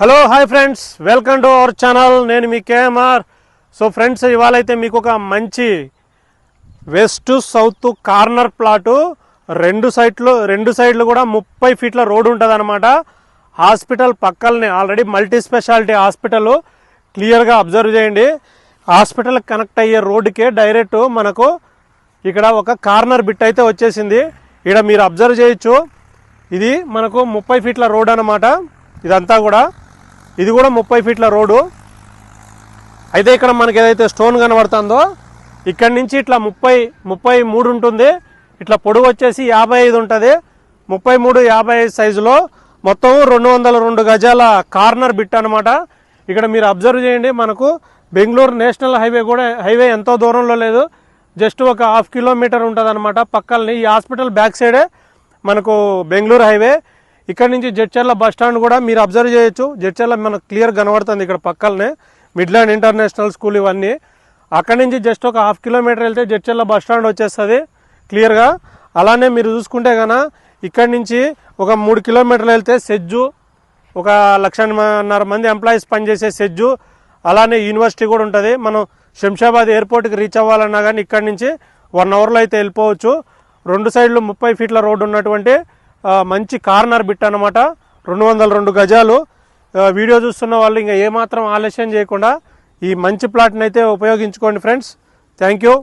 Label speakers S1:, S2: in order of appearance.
S1: Hello hi friends welcome to our channel నేను మీ KMR. So friends ఇవాళ అయితే మీకు ఒక మంచి వెస్ట్ సౌత్ కార్నర్ ప్లాటు రెండు సైడ్లు రెండు సైడ్లు కూడా ముప్పై ఫీట్ల రోడ్ ఉంటుంది అనమాట హాస్పిటల్ పక్కలనే ఆల్రెడీ మల్టీ స్పెషాలిటీ హాస్పిటల్ క్లియర్గా అబ్జర్వ్ చేయండి. హాస్పిటల్ కనెక్ట్ అయ్యే రోడ్డుకే డైరెక్ట్ మనకు ఇక్కడ ఒక కార్నర్ బిట్ అయితే వచ్చేసింది. ఇక్కడ మీరు అబ్జర్వ్ చేయొచ్చు. ఇది మనకు ముప్పై ఫీట్ల రోడ్ అనమాట ఇదంతా కూడా ఇది కూడా ముప్పై ఫీట్ల రోడ్డు. అయితే ఇక్కడ మనకి ఏదైతే స్టోన్ కనబడుతుందో ఇక్కడి నుంచి ఇట్లా ముప్పై ముప్పై మూడు ఉంటుంది. ఇట్లా పొడవు వచ్చేసి యాభై ఐదు ఉంటుంది. ముప్పై మూడు యాభై ఐదు సైజులో మొత్తం రెండు వందల రెండు గజాల కార్నర్ బిట్ అనమాట ఇక్కడ మీరు అబ్జర్వ్ చేయండి మనకు బెంగళూరు నేషనల్ హైవే కూడా హైవే ఎంతో దూరంలో లేదు. జస్ట్ ఒక హాఫ్ కిలోమీటర్ ఉంటుంది అనమాట పక్కల్ని. ఈ హాస్పిటల్ బ్యాక్ సైడే మనకు బెంగళూరు హైవే. ఇక్కడ నుంచి జడ్చర్ల బస్ స్టాండ్ కూడా మీరు అబ్జర్వ్ చేయొచ్చు. జడ్చర్ల మనకు క్లియర్ కనబడుతుంది ఇక్కడ పక్కనే మిడ్లాండ్ ఇంటర్నేషనల్ స్కూల్ ఇవన్నీ. అక్కడి నుంచి జస్ట్ ఒక హాఫ్ కిలోమీటర్ వెళ్తే జడ్చర్ల బస్ స్టాండ్ వచ్చేస్తుంది. క్లియర్గా అలానే మీరు చూసుకుంటే కనుక ఇక్కడి నుంచి ఒక మూడు కిలోమీటర్లు వెళ్తే సెజ్జు ఒక లక్షన్నర మంది ఎంప్లాయీస్ పనిచేసే సెజ్జు అలానే యూనివర్సిటీ కూడా ఉంటుంది. మనం శంషాబాద్ ఎయిర్పోర్ట్కి రీచ్ అవ్వాలన్నా కానీ ఇక్కడి నుంచి వన్ అవర్లో అయితే వెళ్ళిపోవచ్చు. రెండు సైడ్లు ముప్పై ఫీట్ల రోడ్డు ఉన్నటువంటి మంచి కార్నర్ బిట్ అనమాట రెండు వందల రెండు గజాలు. వీడియో చూస్తున్న వాళ్ళు ఇంకా ఏమాత్రం ఆలస్యం చేయకుండా ఈ మంచి ప్లాట్ని అయితే ఉపయోగించుకోండి ఫ్రెండ్స్. Thank you.